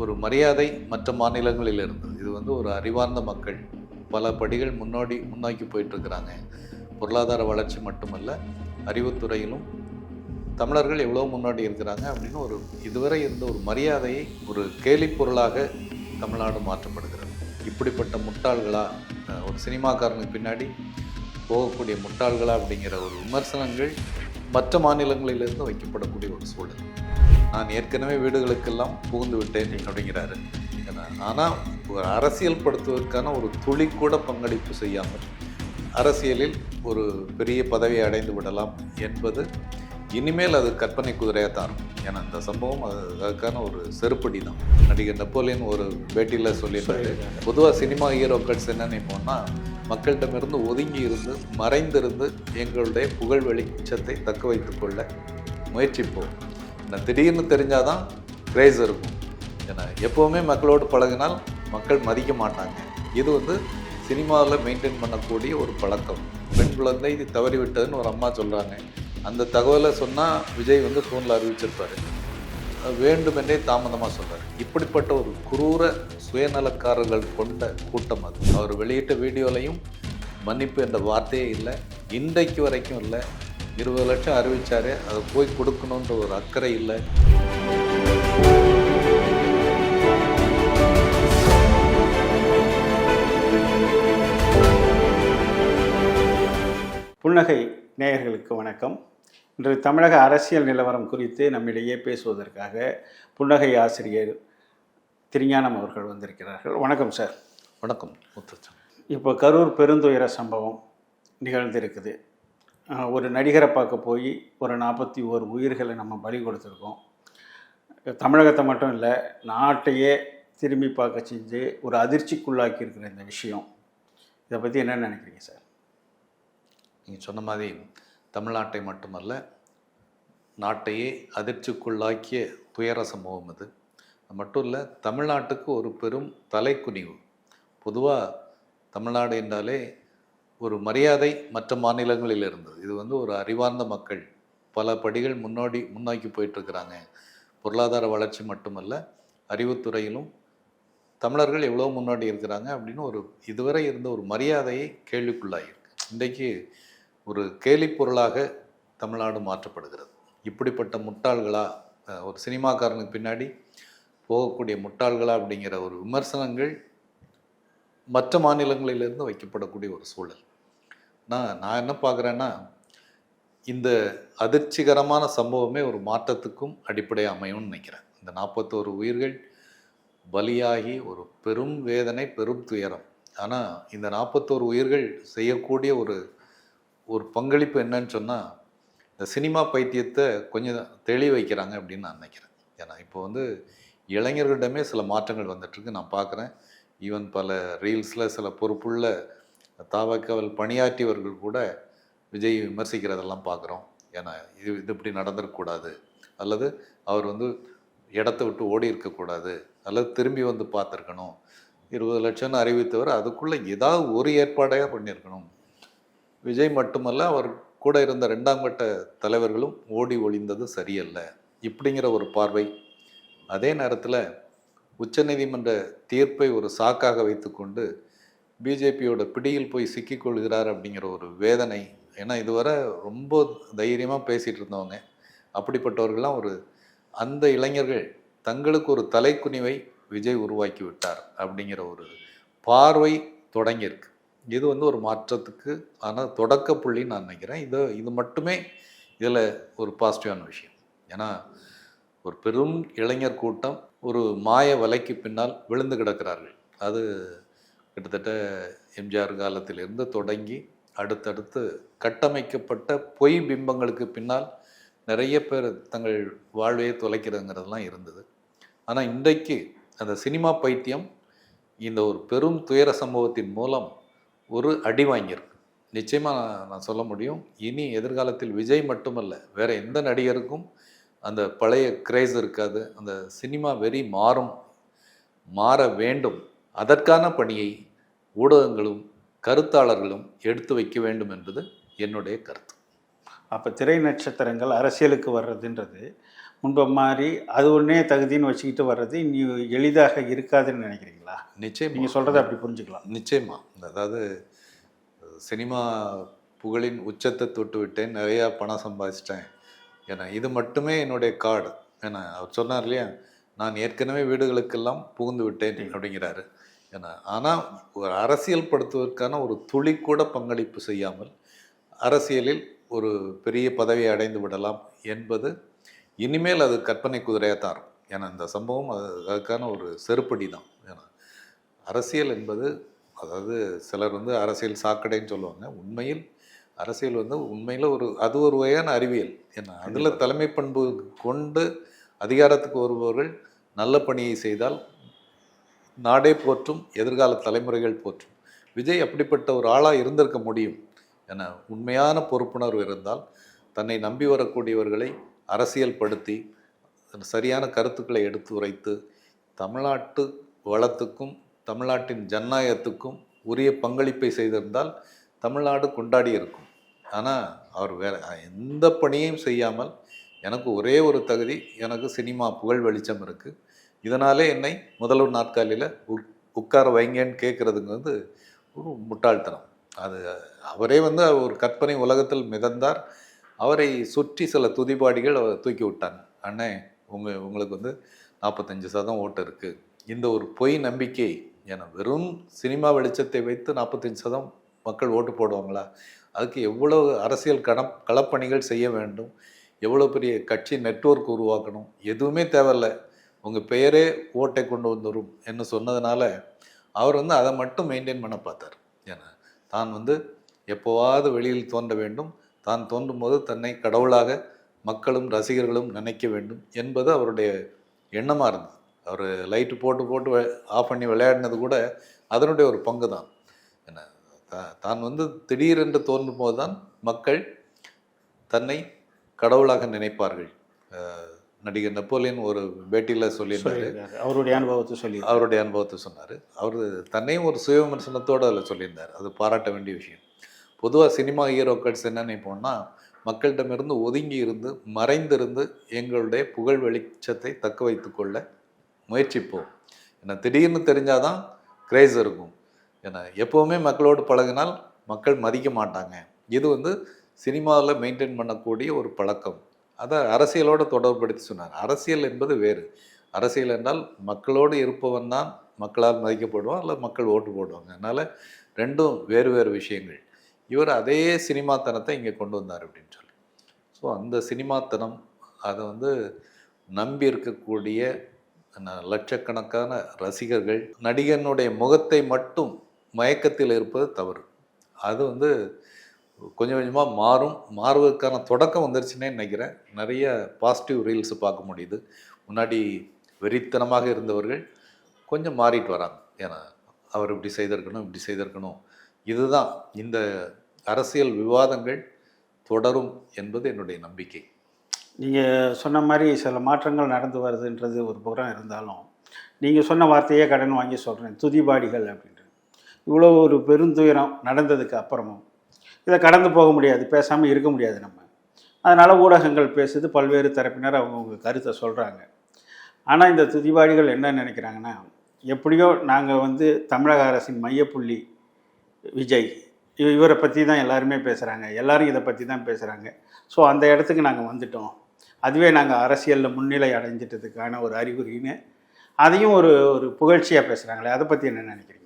ஒரு மரியாதை மற்ற மாநிலங்களில் இருந்தது இது வந்து ஒரு அறிவார்ந்த மக்கள். பல படிகள் முன்னோடி முன்னோக்கி போயிட்டுருக்குறாங்க. பொருளாதார வளர்ச்சி மட்டுமல்ல அறிவுத்துறையிலும் தமிழர்கள் எவ்வளோ முன்னாடி இருக்கிறாங்க அப்படின்னு ஒரு இதுவரை இருந்த ஒரு மரியாதையை ஒரு கேலி பொருளாக தமிழ்நாடு மாற்றப்படுகிறது. இப்படிப்பட்ட முட்டாள்களா ஒரு சினிமாக்காரனுக்கு பின்னாடி போகக்கூடிய முட்டாள்களா அப்படிங்கிற ஒரு விமர்சனங்கள் மற்ற மாநிலங்களிலிருந்து வைக்கப்படக்கூடிய ஒரு சூழல். நான் ஏற்கனவே வீடுகளுக்கெல்லாம் புகுந்து விட்டேன் அப்படிங்கிறாரு. ஆனால் ஒரு அரசியல் படுத்துவதற்கான ஒரு துளி கூட பங்களிப்பு செய்யாமல் அரசியலில் ஒரு பெரிய பதவியை அடைந்து விடலாம் என்பது இனிமேல் அது கற்பனை குதிரையாக தான் இருக்கும் ஏன்னா இந்த சம்பவம் அது அதுக்கான ஒரு செருப்படி தான் நடிகர் நெப்போலியன் ஒரு பேட்டியில் சொல்லியிருந்தாரு பொதுவாக சினிமா ஹீரோக்கள்ஸ் என்ன நினைப்போம்னா மக்களிடமிருந்து ஒதுங்கி இருந்து மறைந்திருந்து எங்களுடைய புகழ் வெளிச்சத்தை தக்க வைத்துக் கொள்ள முயற்சிப்போம். நான் திடீர்னு தெரிஞ்சால் தான் கிரேஸ் இருக்கும். ஏன்னா எப்போவுமே மக்களோடு பழகினால் மக்கள் மதிக்க மாட்டாங்க. இது வந்து சினிமாவில் மெயின்டைன் பண்ணக்கூடிய ஒரு பழக்கம். பெண் குழந்தை தவறி விட்டதுன்னு ஒரு அம்மா சொல்கிறாங்க அந்த தகவலை சொன்னால் விஜய் வந்து ஃபோனில் அறிவிச்சிருப்பாரு. வேண்டுமென்றே தாமதமாக சொல்கிறார் இப்படிப்பட்ட ஒரு குரூர சுயநலக்காரர்கள் கொண்ட கூட்டம் அது. அவர் வெளியிட்ட வீடியோலையும் மன்னிப்பு என்ற வார்த்தையே இல்லை. இன்றைக்கு வரைக்கும் இல்லை. இருபது லட்சம் அறிவிச்சாரு. அதை போய் கொடுக்கணுன்ற ஒரு அக்கறை இல்லை. புன்னகை நேயர்களுக்கு வணக்கம். இன்று தமிழக அரசியல் நிலவரம் குறித்து நம்மிடையே பேசுவதற்காக புன்னகை ஆசிரியர் திருஞானம் அவர்கள் வந்திருக்கிறார்கள். வணக்கம் சார். வணக்கம் முத்துச்சன் இப்போ கரூர் பெருந்துயர சம்பவம் நிகழ்ந்திருக்குது. ஒரு நடிகரை பார்க்க போய் ஒரு நாற்பத்தி ஓரு உயிர்களை நம்ம பலி கொடுத்துருக்கோம். தமிழகத்தை மட்டும் இல்லை நாட்டையே திரும்பி பார்க்க செஞ்சு ஒரு அதிர்ச்சிக்குள்ளாக்கி இருக்கிற இந்த விஷயம். இதை பற்றி என்ன நினைக்கிறீங்க சார்? நீங்கள் சொன்ன மாதிரி தமிழ்நாட்டை மட்டுமல்ல நாட்டையே அதிர்ச்சிக்குள்ளாக்கிய துயர சம்பவம் அது. மட்டும் இல்லை தமிழ்நாட்டுக்கு ஒரு பெரும் தலைக்குனிவு. பொதுவாக தமிழ்நாடு என்றாலே ஒரு மரியாதை மற்ற மாநிலங்களில் இருந்தது. இது வந்து ஒரு அறிவார்ந்த மக்கள். பல படிகள் முன்னோடி முன்னோக்கி போயிட்டுருக்கிறாங்க. பொருளாதார வளர்ச்சி மட்டுமல்ல அறிவுத்துறையிலும் தமிழர்கள் எவ்வளோ முன்னாடி இருக்கிறாங்க அப்படின்னு ஒரு இதுவரை இருந்த ஒரு மரியாதையை கேள்விக்குள்ளாகியிருக்கு இன்றைக்கு ஒரு கேலி பொருளாக தமிழ்நாடு மாற்றப்படுகிறது. இப்படிப்பட்ட முட்டாள்களா ஒரு சினிமாக்காரனுக்கு பின்னாடி போகக்கூடிய முட்டாள்களா அப்படிங்கிற ஒரு விமர்சனங்கள் மற்ற மாநிலங்களிலிருந்து வைக்கப்படக்கூடிய ஒரு சூழல். நான் நான் என்ன பார்க்குறேன்னா இந்த அதிர்ச்சிகரமான சம்பவமே ஒரு மாற்றத்துக்கும் அடிப்படை அமையும்னு நினைக்கிறேன். இந்த நாற்பத்தோரு உயிர்கள் பலியாகி ஒரு பெரும் வேதனை பெரும் துயரம். ஆனால் இந்த நாற்பத்தோரு உயிர்கள் செய்யக்கூடிய ஒரு ஒரு பங்களிப்பு என்னன்னு சொன்னால் இந்த சினிமா பைத்தியத்தை கொஞ்சம் தெளி வைக்கிறாங்க அப்படின்னு நான் நினைக்கிறேன். ஏன்னா இப்போ வந்து இளைஞர்களிடமே சில மாற்றங்கள் வந்துட்டுருக்கு நான் பார்க்குறேன். ஈவன் பல ரீல்ஸில் சில பொறுப்புள்ள தாவக்காவல் பணியாற்றியவர்கள் கூட விஜய் விமர்சிக்கிறதெல்லாம் பார்க்குறோம். ஏன்னா இது இது இப்படி நடந்துடக்கூடாது அல்லது அவர் வந்து இடத்த விட்டு ஓடி இருக்கக்கூடாது. அல்லது திரும்பி வந்து பார்த்துருக்கணும். இருபது லட்சம்னு அறிவித்தவர் அதுக்குள்ளே ஏதாவது ஒரு ஏற்பாடாக பண்ணியிருக்கணும். விஜய் மட்டுமல்ல அவர் கூட இருந்த ரெண்டாம் கட்ட தலைவர்களும் ஓடி ஒளிந்தது சரியல்ல. இப்படிங்கிற ஒரு பார்வை. அதே நேரத்தில் உச்சநீதிமன்ற தீர்ப்பை ஒரு சாக்காக வைத்துக்கொண்டு பிஜேபியோட பிடியில் போய் சிக்கிக்கொள்கிறார் அப்படிங்கிற ஒரு வேதனை. ஏன்னா இதுவரை ரொம்ப தைரியமாக பேசிகிட்டு இருந்தவங்க. அப்படிப்பட்டவர்கள்லாம் ஒரு அந்த இளைஞர்கள் தங்களுக்கு ஒரு தலைக்குனிவை விஜய் உருவாக்கி விட்டார் அப்படிங்கிற ஒரு பார்வை தொடங்கியிருக்கு. இது வந்து ஒரு மாற்றத்துக்கு ஆனால் தொடக்க புள்ளின்னு நான் நினைக்கிறேன். இது இது மட்டுமே இதில் ஒரு பாசிட்டிவான விஷயம். ஏன்னா ஒரு பெரும் இளைஞர் கூட்டம் ஒரு மாய வலைக்கு பின்னால் விழுந்து கிடக்கிறார்கள். அது கிட்டத்தட்ட எம்ஜிஆர் காலத்திலிருந்து தொடங்கி அடுத்தடுத்து கட்டமைக்கப்பட்ட பொய் பிம்பங்களுக்கு பின்னால் நிறைய பேர் தங்கள் வாழ்வையை தொலைக்கிறதுங்கிறதெல்லாம் இருந்தது. ஆனால் இன்றைக்கு அந்த சினிமா பைத்தியம் இந்த ஒரு பெரும் துயர சம்பவத்தின் மூலம் ஒரு அடி வாங்கியிருக்கு. நிச்சயமாக நான் நான் சொல்ல முடியும் இனி எதிர்காலத்தில் விஜய் மட்டுமல்ல வேறு எந்த நடிகருக்கும் அந்த பழைய கிரேஸ் இருக்காது. அந்த சினிமா வெறி மாறும் மாற வேண்டும். அதற்கான பணியை ஊடகங்களும் கருத்தாளர்களும் எடுத்து வைக்க வேண்டும் என்பது என்னுடைய கருத்து. அப்போ திரை நட்சத்திரங்கள் அரசியலுக்கு வர்றதுன்றது. முன்பு மாதிரி அது ஒன்றே தகுதின்னு வச்சுக்கிட்டு வர்றது இனி எளிதாக இருக்காதுன்னு நினைக்கிறீங்களா? நிச்சயம். நீங்கள் சொல்கிறத அப்படி புரிஞ்சுக்கலாம். நிச்சயமா. அதாவது சினிமா புகழின் உச்சத்தை தொட்டு விட்டேன் நிறையா பணம் சம்பாதிச்சிட்டேன். ஏன்னா இது மட்டுமே என்னுடைய கார்டு. ஏன்னா அவர் சொன்னார் இல்லையா நான் ஏற்கனவே வீடுகளுக்கெல்லாம் புகுந்து விட்டேன் அப்படிங்கிறாரு. ஏன்னா ஆனால் ஒரு அரசியல் படுத்துவதற்கான ஒரு துளி கூட பங்களிப்பு செய்யாமல் அரசியலில் ஒரு பெரிய பதவியை அடைந்து விடலாம் என்பது இனிமேல் அது கற்பனை குதிரையாக தான் இருக்கும் ஏன்னா இந்த சம்பவம் அது அதுக்கான ஒரு செருப்படி தான். ஏன்னா அரசியல் என்பது அதாவது சிலர் வந்து அரசியல் சாக்கடைன்னு சொல்லுவாங்க. உண்மையில் அரசியல் வந்து உண்மையில் ஒரு அது ஒரு வகையான அறிவியல். ஏன்னா அதில் தலைமை பண்பு கொண்டு அதிகாரத்துக்கு வருபவர்கள் நல்ல பணியை செய்தால் நாடே போற்றும் எதிர்கால தலைமுறைகள் போற்றும். விஜய் அப்படிப்பட்ட ஒரு ஆளாக இருந்திருக்க முடியும் என உண்மையான பொறுப்புணர்வு இருந்தால் தன்னை நம்பி வரக்கூடியவர்களை அரசியல் படுத்தி சரியான கருத்துக்களை எடுத்து உரைத்து தமிழ்நாட்டு வளத்துக்கும் தமிழ்நாட்டின் ஜனநாயகத்துக்கும் உரிய பங்களிப்பை செய்திருந்தால் தமிழ்நாடு கொண்டாடி இருக்கும். ஆனால் அவர் வேற எந்த பணியும் செய்யாமல் எனக்கு ஒரே ஒரு தகுதி எனக்கு சினிமா புகழ் வெளிச்சம் இருக்குது இதனாலே என்னை முதல்வர் நாற்காலியில் உட் உட்கார வைங்கன்னு கேட்குறதுங்க வந்து ஒரு முட்டாள்தனம். அது அவரே வந்து ஒரு கற்பனை உலகத்தில் மிதந்தார். அவரை சுற்றி சில துதிபாடிகள் அவர் தூக்கி விட்டாங்க. அண்ணே உங்கள் உங்களுக்கு வந்து நாற்பத்தஞ்சு சதம் ஓட்டு இருக்குது இந்த ஒரு பொய் நம்பிக்கை என வெறும் சினிமா வெளிச்சத்தை வைத்து நாற்பத்தஞ்சு சதம் மக்கள் ஓட்டு போடுவாங்களா? அதுக்கு எவ்வளோ அரசியல் கணப் களப்பணிகள் செய்ய வேண்டும்? எவ்வளோ பெரிய கட்சி நெட்வொர்க் உருவாக்கணும்? எதுவுமே தேவையில்ல. உங்கள் பெயரே ஓட்டை கொண்டு வந்துடும் என்று சொன்னதுனால அவர் வந்து அதை மட்டும் மெயின்டைன் பண்ண பார்த்தார். ஏன்னா தான் வந்து எப்போவாவது வெளியில் தோன்ற வேண்டும். தான் தோன்றும் போது தன்னை கடவுளாக மக்களும் ரசிகர்களும் நினைக்க வேண்டும் என்பது அவருடைய எண்ணமாக இருந்தது. அவர் லைட்டு போட்டு போட்டு ஆஃப் பண்ணி விளையாடினது கூட அதனுடைய ஒரு பங்கு தான் என்ன தான் வந்து திடீரென்று தோன்றும் போது தான் மக்கள் தன்னை கடவுளாக நினைப்பார்கள். நடிகர் நெப்போலியன் ஒரு பேட்டியில் சொல்லியிருந்தாரு. அவருடைய அனுபவத்தை சொல்லி அவருடைய அனுபவத்தை சொன்னார். அவர் தன்னையும் ஒரு சுய விமர்சனத்தோடு அதில் சொல்லியிருந்தார். அது பாராட்ட வேண்டிய விஷயம். பொதுவாக சினிமா ஹீரோக்கள்ஸ் என்ன நினைப்போம்னா மக்களிடமிருந்து ஒதுங்கி இருந்து மறைந்திருந்து எங்களுடைய புகழ் வெளிச்சத்தை தக்க வைத்துக்கொள்ள முயற்சிப்போம். ஏன்னா திடீர்னு தெரிஞ்சாதான் கிரேஸ் இருக்கும். ஏன்னா எப்போவுமே மக்களோடு பழகினால் மக்கள் மதிக்க மாட்டாங்க. இது வந்து சினிமாவில் மெயின்டைன் பண்ணக்கூடிய ஒரு பழக்கம். அதை அரசியலோடு தொடர்புபடுத்தி சொன்னார் அரசியல் என்பது வேறு. அரசியல் என்றால் மக்களோடு இருப்பவன் தான் மக்களால் மதிக்கப்படுவான் அல்லது மக்கள் ஓட்டு போடுவாங்க. அதனால் ரெண்டும் வேறு வேறு விஷயங்கள். இவர் அதே சினிமாத்தனத்தை இங்கே கொண்டு வந்தார் அப்படின்னு சொல்லி. ஸோ அந்த சினிமாத்தனம் அதை வந்து நம்பி இருக்கக்கூடிய லட்சக்கணக்கான ரசிகர்கள் நடிகனுடைய முகத்தை மட்டும் மயக்கத்தில் இருப்பது தவறு. அது வந்து கொஞ்சம் கொஞ்சமாக மாறும். மாறுவதற்கான தொடக்கம் வந்துருச்சுன்னே நினைக்கிறேன். நிறைய பாசிட்டிவ் ரீல்ஸ் பார்க்க முடியுது. முன்னாடி வெறித்தனமாக இருந்தவர்கள் கொஞ்சம் மாறிட்டு வராங்க. ஏன்னா அவர் இப்படி செய்திருக்கணும் இப்படி செய்திருக்கணும். இதுதான். இந்த அரசியல் விவாதங்கள் தொடரும் என்பது என்னுடைய நம்பிக்கை. நீங்கள் சொன்ன மாதிரி சில மாற்றங்கள் நடந்து வருதுன்றது ஒரு புறம் இருந்தாலும் நீங்கள் சொன்ன வார்த்தையே கடன் வாங்கி சொல்கிறேன் துதிபாடிகள் அப்படின்ட்டு இவ்வளோ ஒரு பெருந்துயரம் நடந்ததுக்கு அப்புறமும் இதை கடந்து போக முடியாது பேசாமல் இருக்க முடியாது நம்ம. அதனால் ஊடகங்கள் பேசுது பல்வேறு தரப்பினர் அவங்கவுங்க கருத்தை சொல்கிறாங்க ஆனால் இந்த துதிபாடிகள் என்ன நினைக்கிறாங்கன்னா எப்படியோ நாங்கள் வந்து தமிழக அரசின் மையப்புள்ளி விஜய் இவரை பற்றி தான் எல்லாருமே பேசுகிறாங்க எல்லாரும் இதை பற்றி தான் பேசுகிறாங்க ஸோ அந்த இடத்துக்கு நாங்கள் வந்துட்டோம். அதுவே நாங்கள் அரசியலில் முன்னிலை அடைஞ்சிட்டதுக்கான ஒரு அறிகுறின்னு அதையும் ஒரு ஒரு புகழ்ச்சியாக பேசுகிறாங்களே அதை பற்றி என்ன நினைக்கிறீங்க?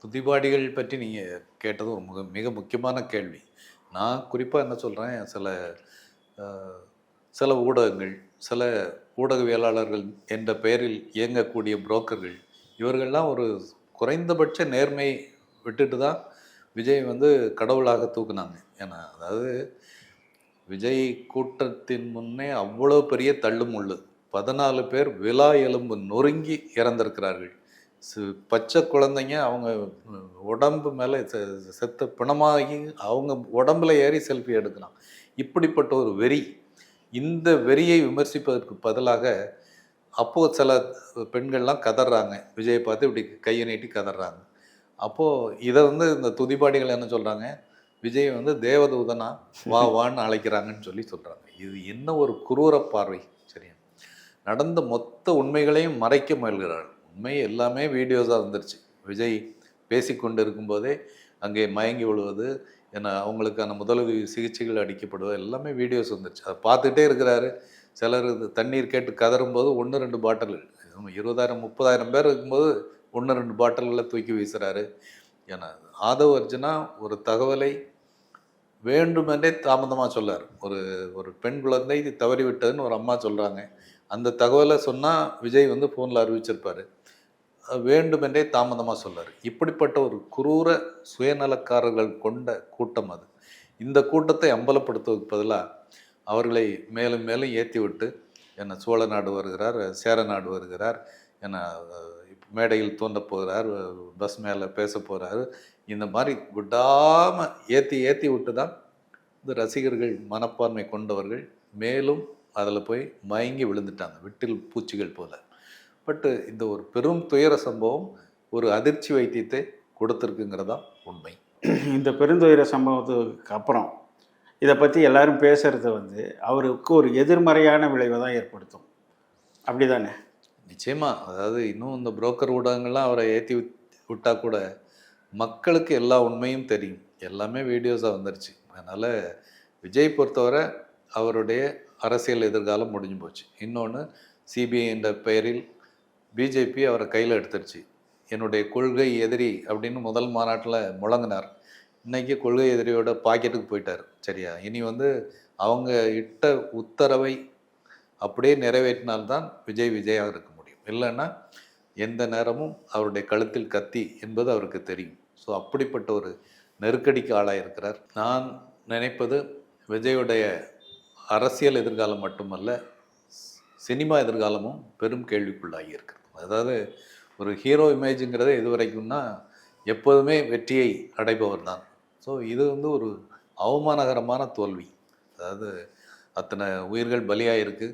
புத்திபாடிகள் பற்றி நீங்கள் கேட்டது ஒரு மிக மிக முக்கியமான கேள்வி. நான் குறிப்பாக என்ன சொல்கிறேன் சில சில ஊடகங்கள் சில ஊடகவியலாளர்கள் என்ற பெயரில் இயங்கக்கூடிய புரோக்கர்கள் இவர்கள்லாம் ஒரு குறைந்தபட்ச நேர்மை விட்டுட்டு தான் விஜய் வந்து கடவுளாக தூக்குனாங்க. ஏன்னா அதாவது விஜய் கூட்டத்தின் முன்னே அவ்வளோ பெரிய தள்ளுமுள்ளு. பதினாலு பேர் விலா எலும்பு நொறுங்கி இறந்திருக்கிறார்கள். பச்சை குழந்தைங்க அவங்க உடம்பு மேலே செ- செத்த பிணமாகி அவங்க உடம்புல ஏறி செல்ஃபி எடுக்கலாம். இப்படிப்பட்ட ஒரு வெறி. இந்த வெறியை விமர்சிப்பதற்கு பதிலாக அப்போது சில பெண்கள்லாம் கதறாங்க. விஜயை பார்த்து இப்படி கையை நீட்டி கதறாங்க. அப்போது இதை வந்து இந்த துதிபாடிகள் என்ன சொல்கிறாங்க விஜய் வந்து தேவதூதனா வா வான்னு அழைக்கிறாங்கன்னு சொல்லி சொல்கிறாங்க இது என்ன ஒரு குரூர பார்வை? சரியா? நடந்த மொத்த உண்மைகளையும் மறைக்க முயல்கிறார்கள். உண்மை எல்லாமே வீடியோஸாக வந்துருச்சு. விஜய் பேசிக்கொண்டு இருக்கும்போதே அங்கே மயங்கி விழுவது ஏன்னா அவங்களுக்கான முதலுதவி சிகிச்சைகள் அடிக்கப்படுவது எல்லாமே வீடியோஸ் வந்துருச்சு. அதை பார்த்துட்டே இருக்கிறாரு. சிலர் தண்ணீர் கேட்டு கதறும்போது ஒன்று ரெண்டு பாட்டில் இருபதாயிரம் முப்பதாயிரம் பேர் இருக்கும்போது ஒன்று ரெண்டு பாட்டில்களை தூக்கி வீசுகிறாரு ஏன்னா ஆதவ் அர்ஜுனா ஒரு தகவலை வேண்டுமென்றே தாமதமாக சொல்லார். ஒரு ஒரு பெண் குழந்தை தவறி விட்டதுன்னு ஒரு அம்மா சொல்கிறாங்க அந்த தகவலை சொன்னால் விஜய் வந்து ஃபோனில் அறிவிச்சிருப்பார். வேண்டுமென்றே தாமதமாக சொல்லார். இப்படிப்பட்ட ஒரு குரூர சுயநலக்காரர்கள் கொண்ட கூட்டம் அது. இந்த கூட்டத்தை அம்பலப்படுத்துவதற்கு பதிலாக அவர்களை மேலும் மேலும் ஏற்றி விட்டு என்னை சோழ நாடு வருகிறார் சேர நாடு வருகிறார் என்னை மேடையில் தோன்ற போகிறார் பஸ் மேலே பேச போகிறாரு இந்த மாதிரி விடாமல் ஏற்றி ஏற்றி விட்டு தான் இந்த ரசிகர்கள் மனப்பான்மை கொண்டவர்கள் மேலும் அதில் போய் மயங்கி விழுந்துட்டாங்க விட்டில் பூச்சிகள் போல். பட்டு இந்த ஒரு பெரும் துயர சம்பவம் ஒரு அதிர்ச்சி வைத்தியத்தை கொடுத்துருக்குங்கிறதா உண்மை. இந்த பெருந்துயர சம்பவத்துக்கு அப்புறம் இதை பற்றி எல்லாரும் பேசுறது வந்து அவருக்கு ஒரு எதிர்மறையான விளைவை தான் ஏற்படுத்தும். அப்படிதானே? நிச்சயமா. அதாவது இன்னும் இந்த புரோக்கர் ஊடகங்கள்லாம் அவரை ஏற்றி விட்டா கூட மக்களுக்கு எல்லா உண்மையும் தெரியும். எல்லாமே வீடியோஸாக வந்துருச்சு. அதனால் விஜய் பொறுத்தவரை அவருடைய அரசியல் எதிர்காலம் முடிஞ்சு போச்சு. இன்னொன்று சிபிஐ என்ற பெயரில் பிஜேபி அவரை கையில் எடுத்துருச்சு. என்னுடைய கொள்கை எதிரி அப்படின்னு முதல் மாநாட்டில் முழங்கினார். இன்றைக்கி கொள்கை எதிரியோட பாக்கெட்டுக்கு போயிட்டார். சரியா? இனி வந்து அவங்க இட்ட உத்தரவை அப்படியே நிறைவேற்றினால்தான் விஜய் விஜயாக இருக்க முடியும். இல்லைன்னா எந்த நேரமும் அவருடைய கழுத்தில் கத்தி என்பது அவருக்கு தெரியும். ஸோ அப்படிப்பட்ட ஒரு நெருக்கடிக்கு ஆளாக இருக்கிறார். நான் நினைப்பது விஜயுடைய அரசியல் எதிர்காலம் மட்டுமல்ல சினிமா எதிர்காலமும் பெரும் கேள்விக்குள்ளாகி இருக்கிறது. அதாவது ஒரு ஹீரோ இமேஜுங்கிறத இது வரைக்கும்னா எப்போதுமே வெற்றியை அடைபவர் தான். ஸோ இது வந்து ஒரு அவமானகரமான தோல்வி. அதாவது அத்தனை உயிர்கள் பலியாயிருக்கு.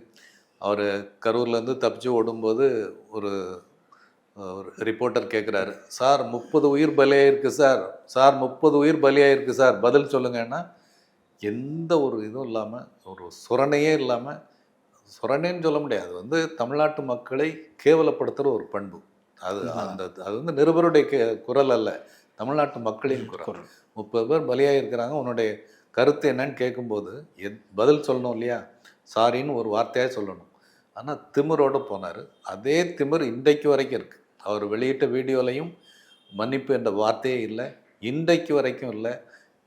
அவர் கரூர்லேருந்து தப்பிச்சு ஓடும்போது ஒரு ஒரு ரிப்போர்ட்டர் கேட்குறாரு சார் முப்பது உயிர் பலியாயிருக்கு சார். சார் முப்பது உயிர் பலியாயிருக்கு சார். பதில் சொல்லுங்கன்னா எந்த ஒரு இதுவும் இல்லாமல் ஒரு சுரணையே இல்லாமல் சுரணைன்னு சொல்ல முடியாது. அது வந்து தமிழ்நாட்டு மக்களை கேவலப்படுத்துகிற ஒரு பண்பு. அது அந்த அது வந்து நிருபருடைய கே- குரல் அல்ல. தமிழ்நாட்டு மக்களின் குரல். குரல். முப்பது பேர் பலியாக இருக்கிறாங்க உன்னுடைய கருத்து என்னன்னு கேட்கும்போது எத் பதில் சொல்லணும் இல்லையா? சாரின்னு ஒரு வார்த்தையாக சொல்லணும். ஆனால் திமிரோட போனார். அதே திமிர் இன்றைக்கு வரைக்கும் இருக்குது அவர் வெளியிட்ட வீடியோலையும் மன்னிப்பு என்ற வார்த்தையே இல்லை. இன்றைக்கு வரைக்கும் இல்லை.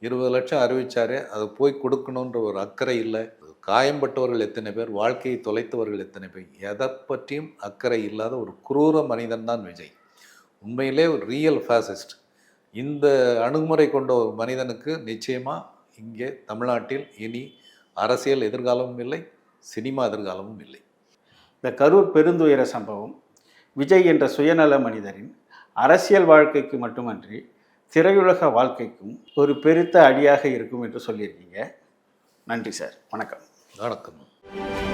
இருபது லட்சம் அறிவிச்சாரே. அதை போய் கொடுக்கணுன்ற ஒரு அக்கறை இல்லை. காயம்பட்டவர்கள் எத்தனை பேர் வாழ்க்கையை தொலைத்தவர்கள் எத்தனை பேர் எதை பற்றியும் அக்கறை இல்லாத ஒரு குரூர மனிதன் தான் விஜய். உண்மையிலே ஒரு ரியல் ஃபேசிஸ்ட் இந்த அணுகுமுறை கொண்ட ஒரு மனிதனுக்கு நிச்சயமாக இங்கே தமிழ்நாட்டில் இனி அரசியல் எதிர்காலமும் இல்லை சினிமா எதிர்காலமும் இல்லை. இந்த கரூர் பெருந்துயர சம்பவம் விஜய் என்ற சுயநல மனிதரின் அரசியல் வாழ்க்கைக்கு மட்டுமன்றி திரையுலக வாழ்க்கைக்கும் ஒரு பெருத்த அடியாக இருக்கும் என்று சொல்லியிருக்கீங்க. நன்றி சார். வணக்கம். வணக்கம்.